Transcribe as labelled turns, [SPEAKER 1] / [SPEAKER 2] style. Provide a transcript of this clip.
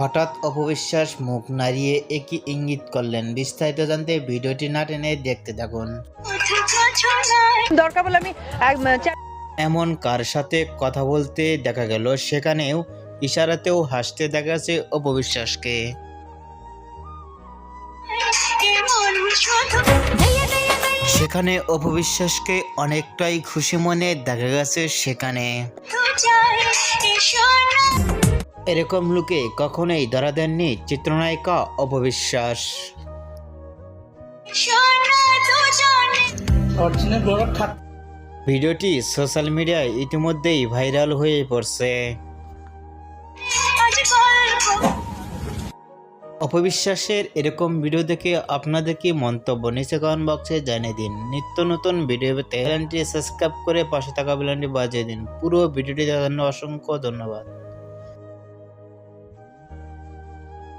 [SPEAKER 1] হঠাৎ অপবিশ্বাস মুখ নাড়িয়ে একই ইঙ্গিত করলেন। বিস্তারিত জানতে ভিডিওটি না টেনে দেখতে থাকুন।
[SPEAKER 2] দরকার বলে আমি
[SPEAKER 1] এমন কার সাথে কথা বলতে দেখা গেল সেখানেও ইশারাতেও হাসতে দেখা গেছে অপবিশ্বাসকে। সেখানে অপবিশ্বাসকে অনেকটাই খুশি মনে দেখা গেছে সেখানে। এরকম লুকে কখনোই ধরা দেননি চিত্রনায়িকা অপবিশ্বাস। ভিডিওটি সোশ্যাল মিডিয়ায় ইতিমধ্যেই ভাইরাল হয়ে পড়ছে। অপবিশ্বাসের এরকম ভিডিও দেখে আপনাদের কি মন্তব্য? নিচে কমেন্ট বক্সে জানিয়ে দিন। নিত্য নতুন ভিডিও পেতে চ্যানেলটি সাবস্ক্রাইব করে পাশে থাকা বেলানটি বাজিয়ে দিন। পুরো ভিডিওটি দেখার জন্য অসংখ্য ধন্যবাদ।